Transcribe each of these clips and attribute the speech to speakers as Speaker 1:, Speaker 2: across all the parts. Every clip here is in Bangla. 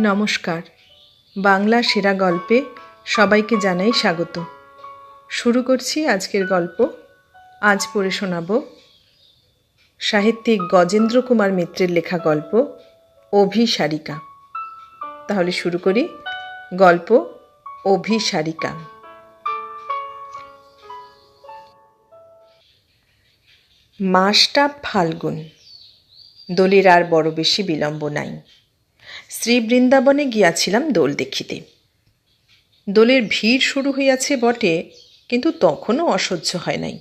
Speaker 1: নমস্কার। বাংলা সেরা গল্পে সবাইকে জানাই স্বাগত। শুরু করছি আজকের গল্প। আজ পড়ে শোনাব সাহিত্যিক গজেন্দ্র কুমার মিত্রের লেখা গল্প, অভিসারিকা। তাহলে শুরু করি। গল্প, অভিসারিকা। মাসটা ফাল্গুন। দোলের আর বড় বেশি বিলম্ব নাই। শ্রী বৃন্দাবনে গিয়াছিলাম দোল দেখিতে। দোলের ভিড় শুরু হইয়াছে বটে, কিন্তু তখনও অসহ্য হয় নাই।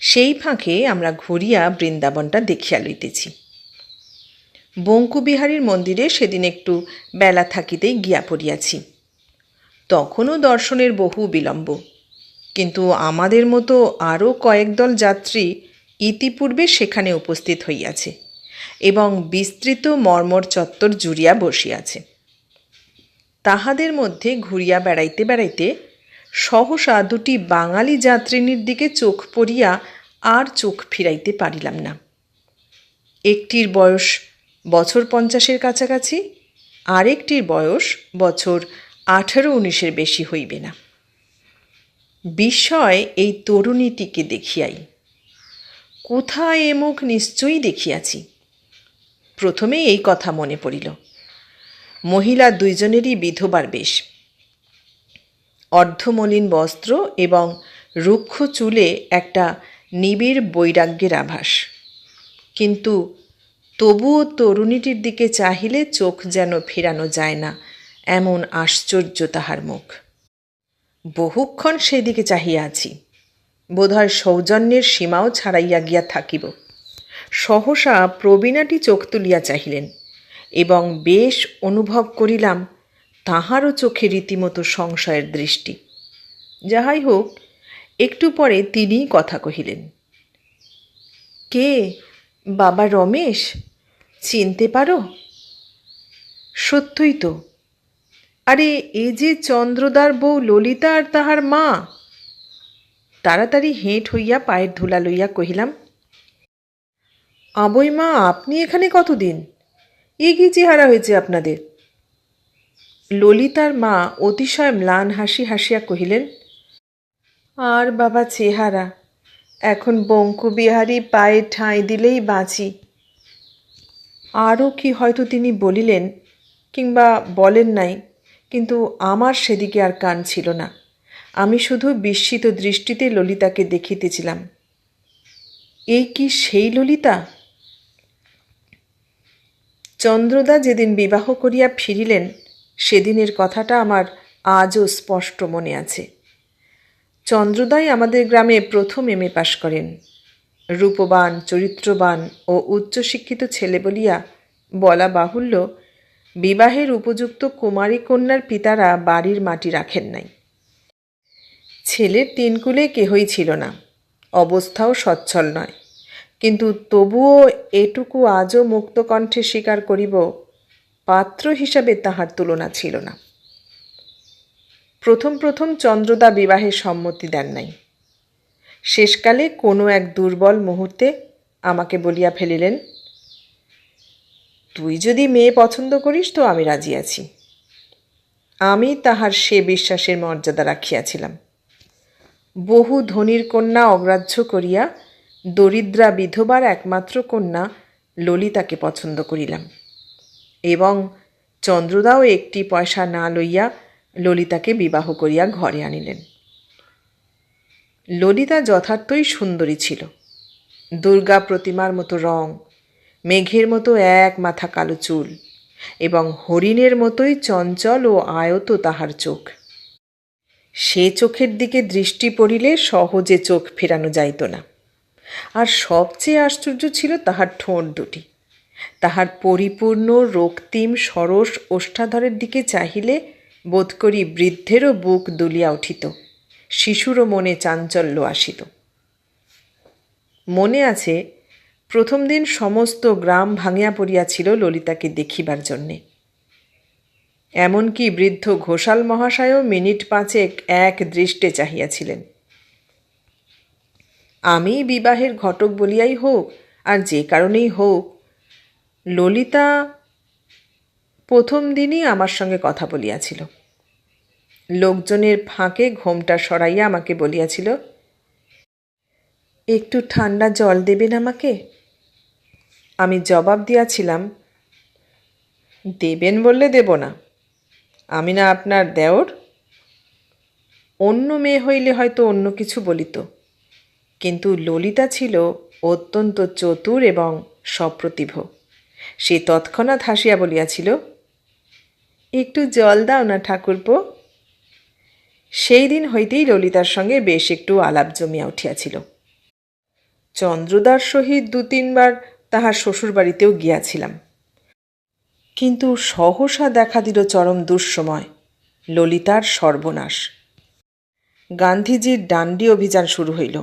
Speaker 1: সেই ফাঁকে আমরা ঘুরিয়া বৃন্দাবনটা দেখিয়া লইতেছি। বঙ্কুবিহারীর মন্দিরে সেদিন একটু বেলা থাকিতেই গিয়া পড়িয়াছি। তখনও দর্শনের বহু বিলম্ব, কিন্তু আমাদের মতো আরও কয়েক দল যাত্রী ইতিপূর্বে সেখানে উপস্থিত হইয়াছে। এবং বিস্তৃত মর্মর চত্বর জুড়িয়া বসিয়াছে। তাহাদের মধ্যে ঘুরিয়া বেড়াইতে বেড়াইতে সহসা দুটি বাঙালি যাত্রিনীর দিকে চোখ পড়িয়া আর চোখ ফিরাইতে পারিলাম না। একটির বয়স বছর পঞ্চাশের কাছাকাছি, আরেকটির বয়স বছর আঠারো উনিশের বেশি হইবে না। বিস্ময় এই তরুণীটিকে দেখিয়াই। কোথায় এ মুখ নিশ্চয়ই দেখিয়াছি? প্রথমে এই কথা মনে পড়িল। মহিলা দুইজনেরই বিধবার বেশ। অর্ধমলিন বস্ত্র এবং রুক্ষ চুলে একটা নিবিড় বৈরাগ্যের আভাস। কিন্তু তবুও তরুণীটির দিকে চাহিলে চোখ যেন ফেরানো যায় না, এমন আশ্চর্য তাহার মুখ। বহুক্ষণ সেদিকে চাহিয়া আছি। বোধহয় সৌজন্যের সীমাও ছাড়াইয়া গিয়া থাকিব। সহসা প্রবীণাটি চোখ তুলিয়া চাহিলেন এবং বেশ অনুভব করিলাম তাহারও চোখে রীতিমতো সংশয়ের দৃষ্টি। যাহাই হোক, একটু পরে তিনিই কথা কহিলেন, কে বাবা রমেশ? চিনতে পারো? সত্যই তো। আরে, এ যে চন্দ্রদার বউ ললিতা আর তাহার মা? তাড়াতাড়ি হেঁট হইয়া পায়ের ধুলা লইয়া কহিলাম আবই মা, আপনি এখানে কতদিন? এ কি চেহারা হয়েছে আপনাদের? ললিতার মা অতিশয় ম্লান হাসি হাসিয়া কহিলেন, আর বাবা চেহারা, এখন বঙ্কুবিহারী পায়ে ঠাঁই দিলেই বাঁচি। আরও কি হয়তো তিনি বলিলেন কিংবা বলেন নাই, কিন্তু আমার সেদিকে আর কান ছিল না। আমি শুধু বিস্মিত দৃষ্টিতে ললিতাকে দেখিতেছিলাম। এই কি সেই ললিতা? চন্দ্রদা যেদিন বিবাহ করিয়া ফিরিলেন, সেদিনের কথাটা আমার আজও স্পষ্ট মনে আছে। চন্দ্রদাই আমাদের গ্রামে প্রথম এম পাশ করেন। রূপবান, চরিত্রবান ও উচ্চশিক্ষিত ছেলে বলিয়া বলা বাহুল্য, বিবাহের উপযুক্ত কুমারী কন্যার পিতারা বাড়ির মাটি রাখেন নাই। ছেলের তিনকুলে কেহই ছিল না, অবস্থাও সচ্ছল নয়। কিন্তু তবুও এটুকু আজও মুক্তকণ্ঠে স্বীকার করিব, পাত্র হিসাবে তাহার তুলনা ছিল না। প্রথম প্রথম চন্দ্রদা বিবাহে সম্মতি দেন নাই। শেষকালে কোনো এক দুর্বল মুহূর্তে আমাকে বলিয়া ফেলিলেন, তুই যদি মেয়ে পছন্দ করিস তো আমি রাজি আছি। আমি তাহার সে বিশ্বাসের মর্যাদা রাখিয়াছিলাম। বহু ধনির কন্যা অগ্রাহ্য করিয়া দরিদ্রা বিধবার একমাত্র কন্যা ললিতাকে পছন্দ করিলাম। এবং চন্দ্রদাও একটি পয়সা না লইয়া ললিতাকে বিবাহ করিয়া ঘরে আনিলেন। ললিতা যথার্থই সুন্দরী ছিল। দুর্গা প্রতিমার মতো রং, মেঘের মতো এক মাথা কালো চুল, এবং হরিণের মতোই চঞ্চল ও আয়ত তাহার চোখ। সে চোখের দিকে দৃষ্টি পড়িলে সহজে চোখ ফেরানো যাইত না। আর সবচেয়ে আশ্চর্য ছিল তাহার ঠোঁট দুটি। তাহার পরিপূর্ণ, রক্তিম, সরস ওষ্ঠাধরের দিকে চাহিলে বোধ করি বৃদ্ধেরও বুক দুলিয়া উঠিত, শিশুরও মনে চাঞ্চল্য আসিত। মনে আছে, প্রথম দিন সমস্ত গ্রাম ভাঙিয়া পড়িয়াছিল ললিতাকে দেখিবার জন্যে। এমনকি বৃদ্ধ ঘোষাল মহাশয়ও মিনিট পাঁচেক এক দৃষ্টে চাহিয়াছিলেন। আমি বিবাহের ঘটক বলিয়াই হোক, আর যে কারণেই হোক, ললিতা প্রথম দিনই আমার সঙ্গে কথা বলিয়াছিল। লোকজনের ফাঁকে ঘোমটা সরাইয়া আমাকে বলিয়াছিল, একটু ঠান্ডা জল দেবেন আমাকে? আমি জবাব দিয়াছিলাম, দেবেন বললে দেব না। আমি না আপনার দেওর। অন্য মেয়ে হইলে হয়তো অন্য কিছু বলিত। কিন্তু ললিতা ছিল অত্যন্ত চতুর এবং সপ্রতিভ। সে তৎক্ষণাৎ হাসিয়া বলিয়াছিল, একটু জল দাও না, ঠাকুরপো। সেই দিন হইতেই ললিতার সঙ্গে বেশ একটু আলাপ জমিয়া উঠিয়াছিল। চন্দ্রদার সহিত দু তিনবার তাহার শ্বশুরবাড়িতেও গিয়াছিলাম। কিন্তু সহসা দেখা দিল চরম দুঃসময়, ললিতার সর্বনাশ। গান্ধীজির ডান্ডি অভিযান শুরু হইল।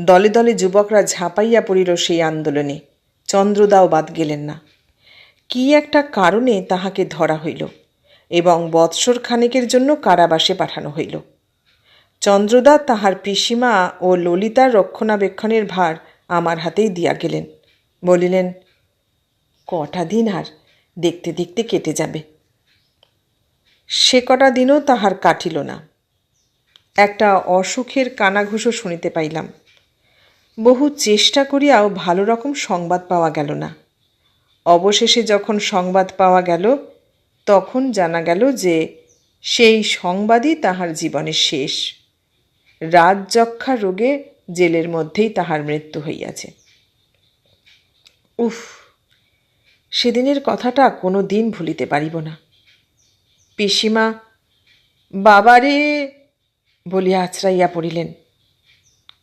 Speaker 1: দলে দলে যুবকরা ঝাঁপাইয়া পড়িল সেই আন্দোলনে। চন্দ্রদাও বাদ গেলেন না। কি একটা কারণে তাহাকে ধরা হইল এবং বৎসর খানেকের জন্য কারাবাসে পাঠানো হইল। চন্দ্রদা তাহার পিসিমা ও ললিতার রক্ষণাবেক্ষণের ভার আমার হাতেই দিয়া গেলেন। বলিলেন, কটা দিন আর? দেখতে দেখতে কেটে যাবে। সে কটা দিনও তাহার কাটিল না। একটা অসুখের কানাঘুষো শুনিতে পাইলাম। বহু চেষ্টা করিয়াও ভালো রকম সংবাদ পাওয়া গেল না। অবশেষে যখন সংবাদ পাওয়া গেল, তখন জানা গেল যে সেই সংবাদই তাহার জীবনের শেষ। রাজযক্ষা রোগে জেলের মধ্যেই তাহার মৃত্যু হইয়াছে। উফ, সেদিনের কথাটা কোনো দিন ভুলিতে পারিব না। পিসিমা, বাবারে বলিয়া আছড়াইয়া পড়িলেন।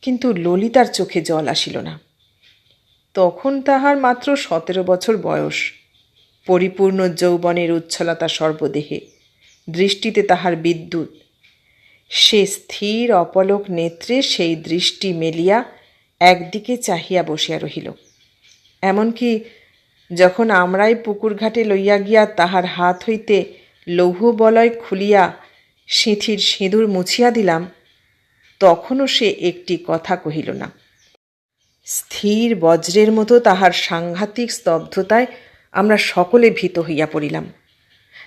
Speaker 1: কিন্তু ললিতার চোখে জল আসিল না। তখন তাহার মাত্র সতেরো বছর বয়স। পরিপূর্ণ যৌবনের উচ্ছলতা সর্বদেহে। দৃষ্টিতে তাহার বিদ্যুৎ। সে স্থির অপলক নেত্রে সেই দৃষ্টি মেলিয়া একদিকে চাহিয়া বসিয়া রহিল। এমনকি যখন আমরাই পুকুর ঘাটে লইয়া গিয়া তাহার হাত হইতে লৌহ বলয় খুলিয়া সিঁথির সিঁদুর মুছিয়া দিলাম তখনও সে একটি কথা কহিল না। স্থির বজ্রের মতো তাহার সাংঘাতিক স্তব্ধতায় আমরা সকলে ভীত হইয়া পড়িলাম।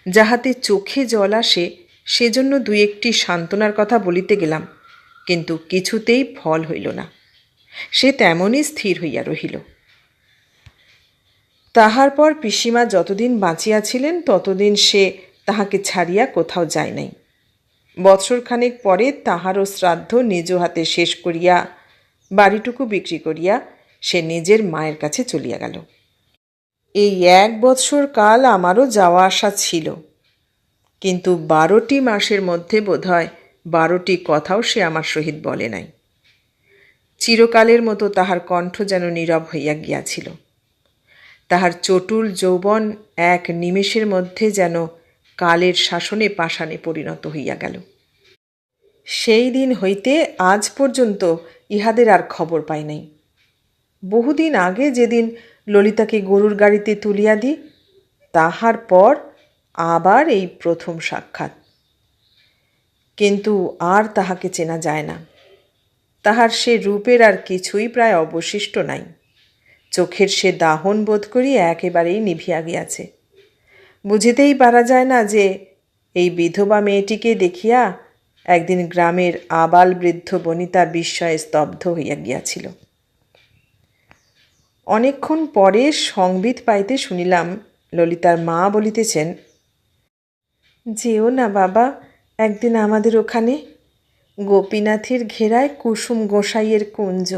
Speaker 1: যাহাতে চোখে জল আসে, সেজন্য দুই একটি সান্ত্বনার কথা বলিতে গেলাম, কিন্তু কিছুতেই ফল হইল না। সে তেমনই স্থির হইয়া রহিল। তাহার পর পিসিমা যতদিন বাঁচিয়াছিলেন, ততদিন সে তাহাকে ছাড়িয়া কোথাও যায় নাই। বৎসরখানেক পরে তাহারও শ্রাদ্ধ নিজ হাতে শেষ করিয়া বাড়িটুকু বিক্রি করিয়া সে নিজের মায়ের কাছে চলিয়া গেল। এই এক বৎসর কাল আমারও যাওয়া আসা ছিল। কিন্তু বারোটি মাসের মধ্যে বোধহয় বারোটি কথাও সে আমার সহিত বলে নাই। চিরকালের মতো তাহার কণ্ঠ যেন নীরব হইয়া গিয়াছিল। তাহার চটুল যৌবন এক নিমেষের মধ্যে যেন কালের শাসনে পাষাণে পরিণত হইয়া গেল। সেই দিন হইতে আজ পর্যন্ত ইহাদের আর খবর পাই নাই। বহুদিন আগে যেদিন ললিতাকে গরুর গাড়িতে তুলিয়া দি, তাহার পর আবার এই প্রথম সাক্ষাৎ। কিন্তু আর তাহাকে চেনা যায় না। তাহার সে রূপের আর কিছুই প্রায় অবশিষ্ট নাই। চোখের সে দাহন বোধ করি একেবারেই নিভিয়া গিয়াছে। বুঝিতেই পারা যায় না যে, এই বিধবা মেয়েটিকে দেখিয়া একদিন গ্রামের আবাল বৃদ্ধ বনিতা বিস্ময়ে স্তব্ধ হইয়া গিয়াছিল। অনেকক্ষণ পরে সংবিত পাইতে শুনিলাম ললিতার মা বলিতেছেন, যেও না বাবা, একদিন আমাদের ওখানে গোপীনাথের ঘেরায় কুসুম গোসাইয়ের কুঞ্জ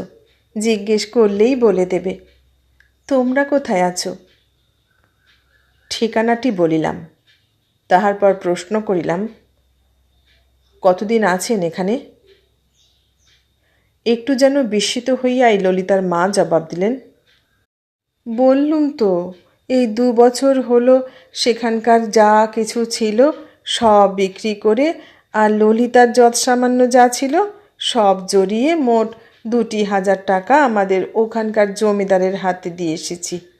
Speaker 1: জিজ্ঞেস করলেই বলে দেবে। তোমরা কোথায় আছো? ঠিকানাটি বলিলাম। তাহার পর প্রশ্ন করিলাম, কতদিন আছেন এখানে? একটু যেন বিস্মিত হইয়াই ললিতার মা জবাব দিলেন, বললুম তো, এই দু বছর হলো সেখানকার যা কিছু ছিল সব বিক্রি করে আর ললিতার যৎ সামান্য যা ছিল সব জড়িয়ে মোট দুটি হাজার টাকা আমাদের ওখানকার জমিদারের হাতে দিয়ে এসেছি।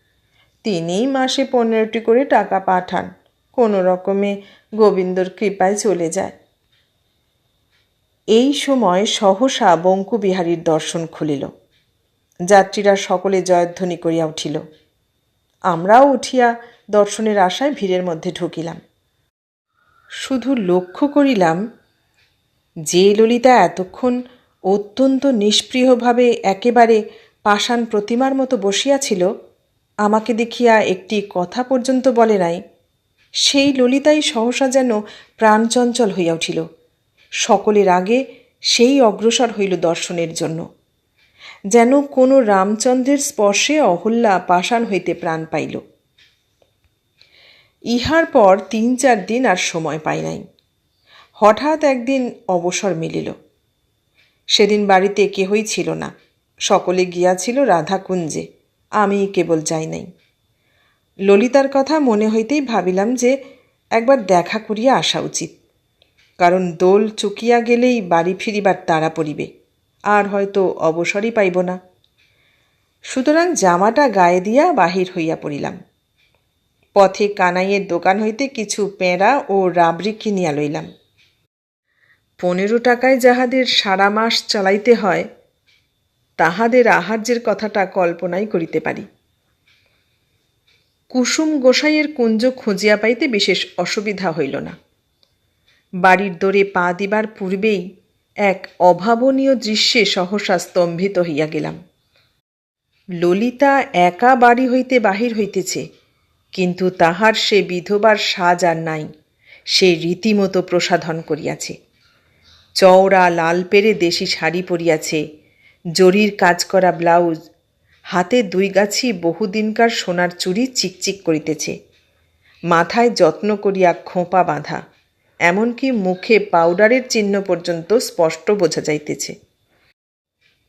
Speaker 1: তিনিই মাসে পনেরোটি করে টাকা পাঠান। কোনো রকমে গোবিন্দর কৃপায় চলে যায়। এই সময় সহসা বঙ্কুবিহারীর দর্শন খুলিল। যাত্রীরা সকলে জয়ধ্বনি করিয়া উঠিল। আমরাও উঠিয়া দর্শনের আশায় ভিড়ের মধ্যে ঢুকিলাম। শুধু লক্ষ্য করিলাম, যে ললিতা এতক্ষণ অত্যন্ত নিষ্প্রিয়ভাবে একেবারে পাষাণ প্রতিমার মতো বসিয়াছিল আমাকে দেখিয়া একটি কথা পর্যন্ত বলে নাই। সেই ললিতাই সহসা যেন প্রাণচঞ্চল হইয়া উঠিল। সকলের আগে সেই অগ্রসর হইল দর্শনের জন্য। যেন কোনো রামচন্দ্রের স্পর্শে অহল্যা পাষাণ হইতে প্রাণ পাইল। ইহার পর তিন চার দিন আর সময় পাই নাই। হঠাৎ একদিন অবসর মিলিল। সেদিন বাড়িতে কেহই ছিল না। সকলে গিয়াছিল রাধাকুঞ্জে। আমি কেবল যাই নাই। ললিতার কথা মনে হইতেই ভাবিলাম যে একবার দেখা করিয়া আসা উচিত। কারণ দোল চুকিয়া গেলেই বাড়ি ফিরিবার তাড়া পড়িবে, আর হয়তো অবসরই পাইব না। সুতরাং জামাটা গায়ে দিয়া বাহির হইয়া পড়িলাম। পথে কানাইয়ের দোকান হইতে কিছু পেঁড়া ও রাবড়ি কিনিয়া লইলাম। পনেরো টাকায় যাহাদের সারা মাস চালাইতে হয় তাহাদের আহার্যের কথাটা কল্পনাই করিতে পারি। কুসুম গোসাইয়ের কুঞ্জ খুঁজিয়া পাইতে বিশেষ অসুবিধা হইল না। বাড়ির দোরে পা দিবার পূর্বেই এক অভাবনীয় দৃশ্যে সহসা স্তম্ভিত হইয়া গেলাম। ললিতা একা বাড়ি হইতে বাহির হইতেছে, কিন্তু তাহার সে বিধবার সাজ আর নাই, সে রীতিমতো প্রসাধন করিয়াছে। চওড়া লাল পেরে দেশি শাড়ি পরিয়াছে জরির কাজ করা ব্লাউজ। হাতে দুই গাছি বহুদিনকার সোনার চুড়ি চিকচিক করিতেছে। মাথায় যত্ন করিয়া খোঁপা বাঁধা। এমনকি মুখে পাউডারের চিহ্ন পর্যন্ত স্পষ্ট বোঝা যাইতেছে।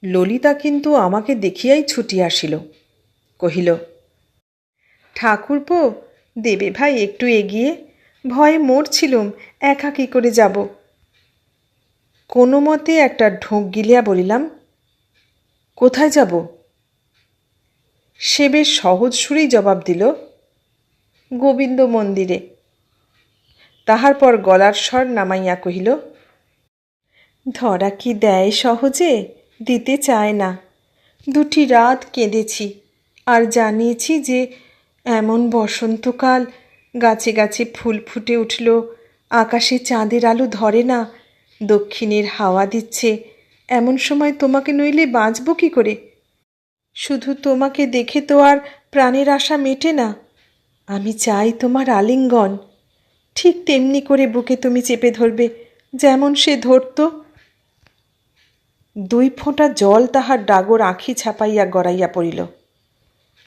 Speaker 1: ললিতা কিন্তু আমাকে দেখিয়াই ছুটি আসিল। কহিল, ঠাকুরপো, দেবে ভাই একটু এগিয়ে। ভয়ে মরছিলুম, একা কী করে যাব? কোনো মতে একটা ঢোক গিলিয়া বলিলাম কোথায় যাব? সে বেশ সহজ সুরেই জবাব দিল, গোবিন্দ মন্দিরে। তাহার পর গলার স্বর নামাইয়া কহিল, ধরা কি দেয় সহজে? দিতে চায় না। দুটি রাত কেঁদেছি, আর জানিয়েছি যে এমন বসন্তকাল, গাছে গাছে ফুল ফুটে উঠল, আকাশে চাঁদের আলো ধরে না, দক্ষিণের হাওয়া দিচ্ছে এমন সময় তোমাকে নইলে বাঁচব কী করে? শুধু তোমাকে দেখে তো আর প্রাণের আশা মেটে না। আমি চাই তোমার আলিঙ্গন। ঠিক তেমনি করে বুকে তুমি চেপে ধরবে, যেমন সে ধরত। দুই ফোঁটা জল তাহার ডাগর আঁখি ছাপাইয়া গড়াইয়া পড়িল।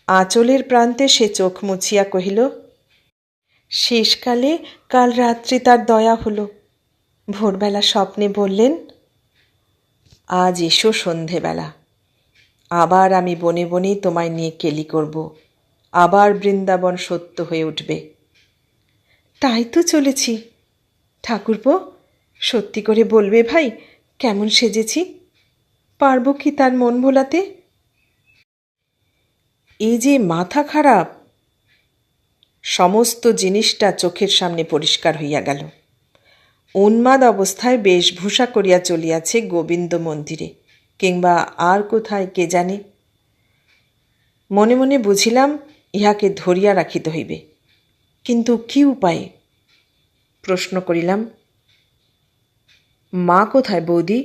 Speaker 1: আঁচলের প্রান্তে সে চোখ মুছিয়া কহিল, শেষকালে কাল রাত্রি তার দয়া হলো। ভোরবেলা স্বপ্নে বললেন আজ এসো সন্ধেবেলা। আবার আমি বনে বনে তোমায় নিয়ে কেলি করব। আবার বৃন্দাবন সত্য হয়ে উঠবে। তাই তো চলেছি। ঠাকুরপো, সত্যি করে বলবে ভাই, কেমন সেজেছি? পারব কি তার মন ভোলাতে? এই যে মাথা খারাপ, সমস্ত জিনিসটা চোখের সামনে পরিষ্কার হইয়া গেল। উন্মাদ অবস্থায় বেশভূষা করিয়া চলিয়াছে গোবিন্দ মন্দিরে, কিংবা আর কোথায় কে জানে। মনে মনে বুঝিলাম, ইহাকে ধরিয়া রাখিতে হইবে। কিন্তু কি উপায়ে? প্রশ্ন করিলাম, মা কোথায় বৌদি?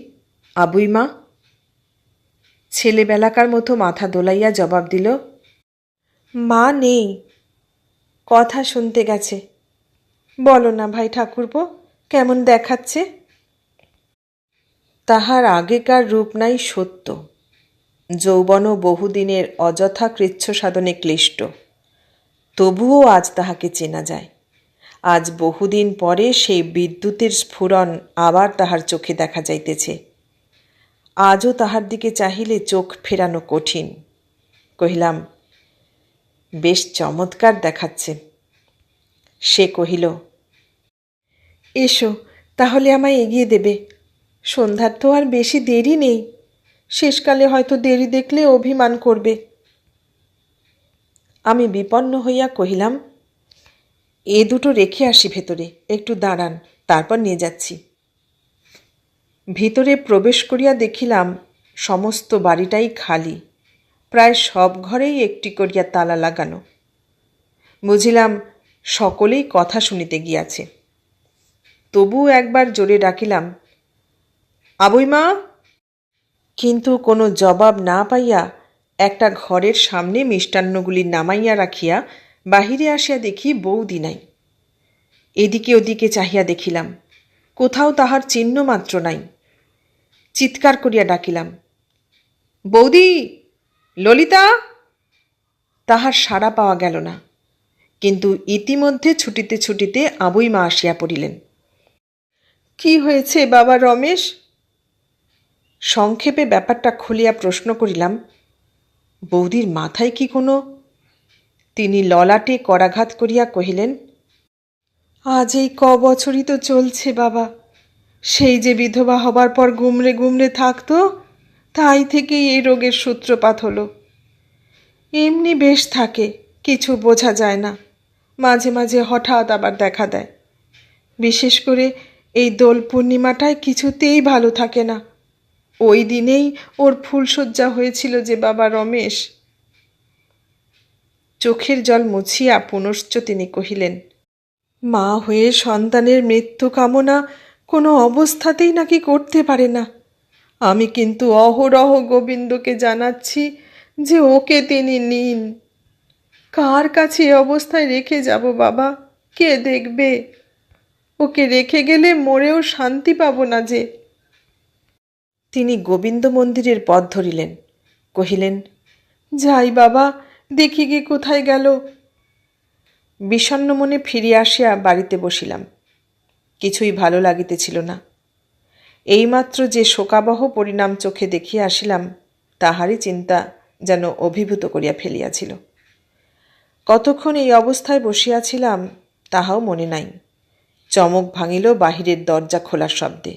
Speaker 1: আবুই মা? ছেলেবেলাকার মতো মাথা দোলাইয়া জবাব দিল, মা নেই। কথা শুনতে গেছে। বলো না ভাই ঠাকুরপো। কেমন দেখাচ্ছে? তাহার আগেকার রূপ নাই সত্য। যৌবন বহুদিনের অযথা কৃচ্ছ সাধনে ক্লিষ্ট। তবুও আজ তাহাকে চেনা যায়। আজ বহুদিন পরে সেই বিদ্যুতের স্ফুরণ আবার তাহার চোখে দেখা যাইতেছে। আজও তাহার দিকে চাহিলে চোখ ফেরানো কঠিন। কহিলাম, বেশ চমৎকার দেখাচ্ছে। সে কহিল এসো, তাহলে আমায় এগিয়ে দেবে। সন্ধ্যার তো আর বেশি দেরি নেই। শেষকালে হয়তো দেরি দেখলে অভিমান করবে। আমি বিপন্ন হইয়া কহিলাম, এ দুটো রেখে আসি ভেতরে, একটু দাঁড়ান, তারপর নিয়ে যাচ্ছি। ভিতরে প্রবেশ করিয়া দেখিলাম, সমস্ত বাড়িটাই খালি। প্রায় সব ঘরেই একটি করিয়া তালা লাগানো। বুঝিলাম, সকলেই কথা শুনিতে গিয়াছে। তবুও একবার জোরে ডাকিলাম, আবুই মা? কিন্তু কোনো জবাব না পাইয়া একটা ঘরের সামনে মিষ্টান্নগুলি নামাইয়া রাখিয়া বাহিরে আসিয়া দেখি বৌদি নাই। এদিকে ওদিকে চাহিয়া দেখিলাম, কোথাও তাহার চিহ্ন মাত্র নাই। চিৎকার করিয়া ডাকিলাম, বৌদি, ললিতা? তাহার সাড়া পাওয়া গেল না, কিন্তু ইতিমধ্যে ছুটিতে ছুটিতে আবুই মা আসিয়া পড়িলেন। কি হয়েছে বাবা রমেশ? সংক্ষেপে ব্যাপারটা খুলিয়া প্রশ্ন করিলাম, বৌদির মাথায় কি কোনো? তিনি ললাটে করাঘাত করিয়া কহিলেন, আজ এই ক বছরই তো চলছে বাবা, সেই যে বিধবা হবার পর গুমরে গুমরে থাকতো, তাই থেকেই এই রোগের সূত্রপাত হলো। এমনি বেশ থাকে, কিছু বোঝা যায় না, মাঝে মাঝে হঠাৎ আবার দেখা দেয়। বিশেষ করে এই দোল পূর্ণিমাটায় কিছুতেই ভালো থাকে না। ওই দিনেই ওর ফুলশয্যা হয়েছিল যে বাবা রমেশ। চোখের জল মুছিয়া পুনশ্চ তিনি কহিলেন, মা হয়ে সন্তানের মৃত্যু কামনা কোনো অবস্থাতেই নাকি করতে পারে না। আমি কিন্তু অহরহ গোবিন্দকে জানাচ্ছি যে ওকে তিনি নিন। কার কাছে অবস্থায় রেখে যাব বাবা? কে দেখবে? ওকে রেখে গেলে মরেও শান্তি পাব না যে। তিনি গোবিন্দ মন্দিরের পথ ধরিলেন। কহিলেন, যাই বাবা, দেখি গে কোথায় গেল। বিষণ্ণ মনে ফিরিয়া আসিয়া বাড়িতে বসিলাম। কিছুই ভালো লাগিতেছিল না। এইমাত্র যে শোকাবহ পরিণাম চোখে দেখিয়া আসিলাম, তাহারই চিন্তা যেন অভিভূত করিয়া ফেলিয়াছিল। কতক্ষণ এই অবস্থায় বসিয়াছিলাম, তাহাও মনে নাই। চমক ভাঙিল বাহিরের দরজা খোলার শব্দে।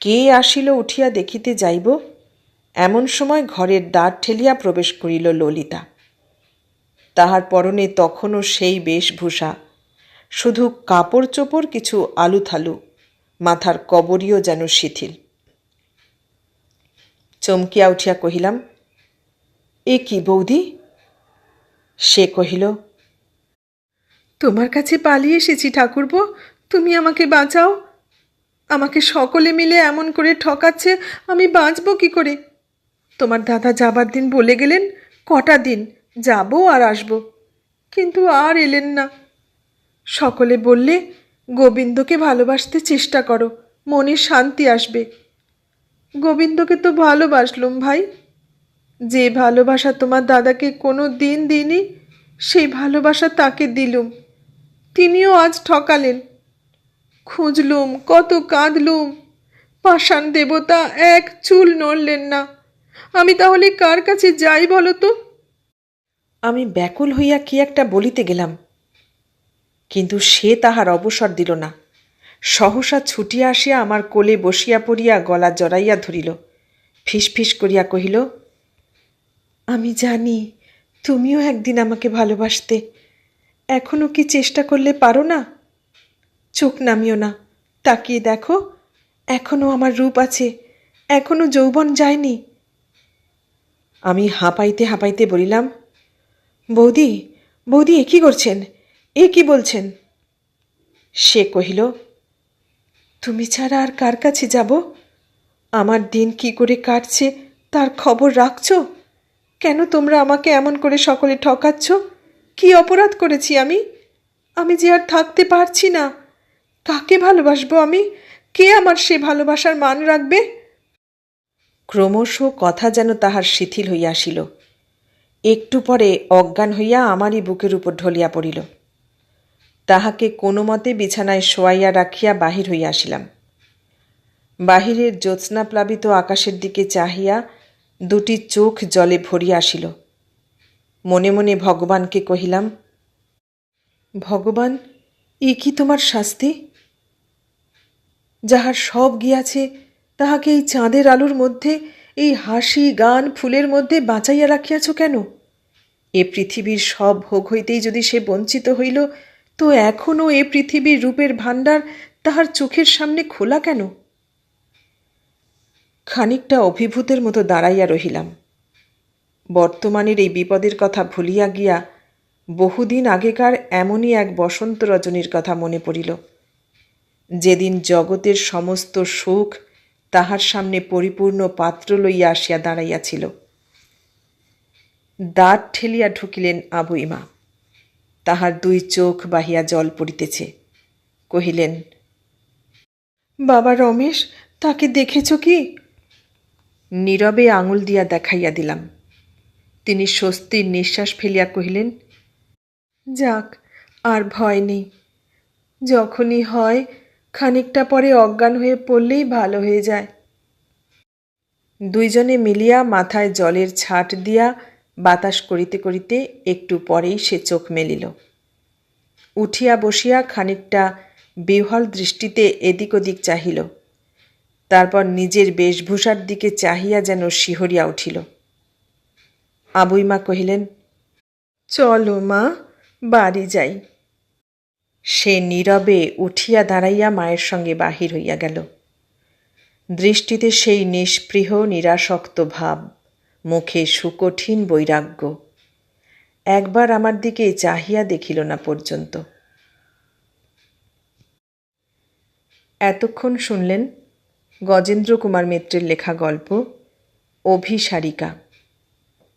Speaker 1: কে আসিল উঠিয়া দেখিতে যাইব? এমন সময় ঘরের দ্বার ঠেলিয়া প্রবেশ করিল ললিতা। তাহার পরনে তখনও সেই বেশভূষা, শুধু কাপড় চোপড় কিছু আলুথালু, মাথার কবরীও যেন শিথিল। চমকিয়া উঠিয়া কহিলাম, এ কি বৌদি? সে কহিল তোমার কাছে পালিয়ে এসেছি, ঠাকুরপো। তুমি আমাকে বাঁচাও। আমাকে সকলে মিলে এমন করে ঠকাচ্ছে, আমি বাঁচব কি করে? তোমার দাদা যাবার দিন বলে গেলেন, কটা দিন, যাব আর আসব। কিন্তু আর এলেন না। সকলে বললে, গোবিন্দকে ভালোবাসতে চেষ্টা করো, মনে শান্তি আসবে। গোবিন্দকে তো ভালোবাসলুম ভাই। যে ভালোবাসা তোমার দাদাকে কোনো দিন দিইনি, সেই ভালোবাসা তাকে দিলুম। তিনিও আজ ঠকালেন। খুঁজলুম, কত কাঁদলুম। পাষাণ দেবতা এক চুল নড়লেন না। আমি তাহলে কার কাছে যাই বলো তো? আমি ব্যাকুল হইয়া কি একটা বলিতে গেলাম। কিন্তু সে তাহার অবসর দিল না। সহসা ছুটিয়া আসিয়া আমার কোলে বসিয়া পড়িয়া গলা জড়াইয়া ধরিল। ফিস করিয়া কহিল, আমি জানি তুমিও একদিন আমাকে ভালোবাসতে এখনও কি চেষ্টা করলে পারো না? চোখ নামিও না। তাকিয়ে দেখো এখনও আমার রূপ আছে। এখনও যৌবন যায়নি। আমি হাঁপাইতে হাঁপাইতে বলিলাম, বৌদি বৌদি, এ কী করছেন? এ কি বলছেন? সে কহিল, তুমি ছাড়া আর কার কাছে যাব? আমার দিন কি করে কাটছে, তার খবর রাখছ? কেন তোমরা আমাকে এমন করে সকলে ঠকাচ্ছ? কি অপরাধ করেছি আমি? আমি যে আর থাকতে পারছি না। কাকে ভালোবাসবো আমি? কে আমার সে ভালোবাসার মান রাখবে? ক্রমশ কথা যেন তাহার শিথিল হইয়া আসিল। একটু পরে অজ্ঞান হইয়া আমারই বুকের উপর ঢলিয়া পড়িল। তাহাকে কোনো মতে বিছানায় শোয়াইয়া রাখিয়া বাহির হইয়া আসিলাম। বাহিরের জ্যোৎস্নাপ্লাবিত আকাশের দিকে চাহিয়া দুটি চোখ জলে ভরিয়া আসিল। মনে মনে ভগবানকে কহিলাম, ভগবান, এ কি তোমার শাস্তি? যাহার সব গিয়াছে, তাহাকে এই চাঁদের আলোর মধ্যে, এই হাসি, গান, ফুলের মধ্যে বাঁচাইয়া রাখিয়াছ কেন? এ পৃথিবীর সব ভোগ হইতেই যদি সে বঞ্চিত হইল, তো এখনও এ পৃথিবীর রূপের ভাণ্ডার তাহার চোখের সামনে খোলা কেন? খানিকটা অভিভূতের মতো দাঁড়াইয়া রহিলাম। বর্তমানের এই বিপদের কথা ভুলিয়া গিয়া বহুদিন আগেকার এমনই এক বসন্ত রজনীর কথা মনে পড়িল। যেদিন জগতের সমস্ত সুখ তাহার সামনে পরিপূর্ণ পাত্র লইয়া আসিয়া দাঁড়াইয়াছিল। দাঁত ঠেলিয়া ঢুকিলেন আবুইমা তাহার দুই চোখ বাহিয়া জল পড়িতেছে। কহিলেন, বাবা রমেশ, তাকে দেখেছ কি? নীরবে আঙুল দিয়া দেখাইয়া দিলাম। তিনি স্বস্তির নিঃশ্বাস ফেলিয়া কহিলেন, যাক, আর ভয় নেই। যখনই হয়, খানিকটা পরে অজ্ঞান হয়ে পড়লেই ভালো হয়ে যায় দুইজনে মিলিয়া মাথায় জলের ছাট দিয়া বাতাস করিতে করিতে একটু পরেই সে চোখ মেলিল। উঠিয়া বসিয়া খানিকটা বিহ্বল দৃষ্টিতে এদিক ওদিক চাহিল। তারপর নিজের বেশভূষার দিকে চাহিয়া যেন শিহরিয়া উঠিল। আবুইমা কহিলেন, চলো মা, বাড়ি যাই। সে নীরবে উঠিয়া দাঁড়াইয়া মায়ের সঙ্গে বাহির হইয়া গেল। দৃষ্টিতে সেই নিষ্পৃহ, নিরাসক্ত ভাব, মুখে সুকঠিন বৈরাগ্য, একবার আমার দিকে চাহিয়া দেখিল না পর্যন্ত। এতক্ষণ শুনলেন গজেন্দ্র কুমার মিত্রের লেখা গল্প, অভিসারিকা।